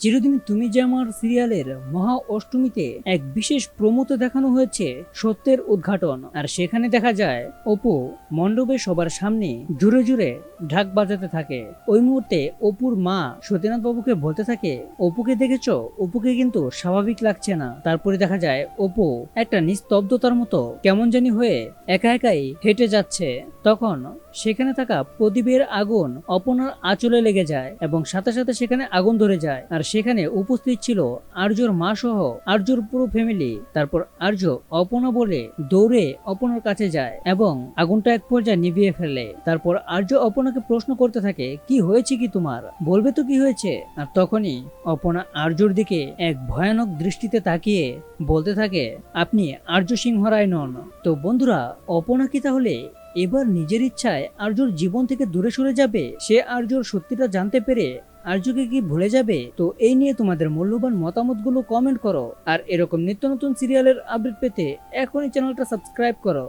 চিরদিন তুমি যে আমার সিরিয়ালের মহা অষ্টমীতে এক বিশেষ প্রমোতে দেখানো হয়েছে সত্যের উদ্ঘাটন। আর সেখানে দেখা যায়, অপু মণ্ডপে সবার সামনে জুড়ে জুড়ে ঢাক বাজাতে থাকে। ওই মুহূর্তে অপুর মা সতীনাথ বাবুকে বলতে থাকে, অপুকে দেখেছ? অপুকে কিন্তু স্বাভাবিক লাগছে না। তারপরে দেখা যায়, অপু একটা নিস্তব্ধতার মতো কেমন জানি হয়ে একা একাই হেঁটে যাচ্ছে। তখন সেখানে থাকা প্রদীপের আগুন অপনার আঁচলে লেগে যায় এবং সাথে সাথে সেখানে আগুন ধরে যায়। আর সেখানে উপস্থিত ছিল আর্যর মা সহ আর্যর পুরো ফ্যামিলি তারপর আর্য অপনা বলে দৌড়ে অপনার কাছে যায় এবং আগুনটা এক পর্যায়ে নিভিয়ে ফেলে। তারপর আর্য অপনাকে প্রশ্ন করতে থাকে, কি হয়েছে কি তোমার? বলবে তো কি হয়েছে? আর তখনই অপনা আর্যর দিকে এক ভয়ানক দৃষ্টিতে তাকিয়ে বলতে থাকে, আপনি আর্য সিংহ রায় নন। তো বন্ধুরা, অপনা কি তাহলে এবার নিজের ইচ্ছায় আর্যর জীবন থেকে দূরে সরে যাবে, সে আর্যর সত্যিটা জানতে পেরে আর্যকে কি ভুলে যাবে? তো এই নিয়ে তোমাদের মূল্যবান মতামতগুলো কমেন্ট করো। আর এরকম নিত্য নতুন সিরিয়ালের আপডেট পেতে এখনই চ্যানেলটা সাবস্ক্রাইব করো।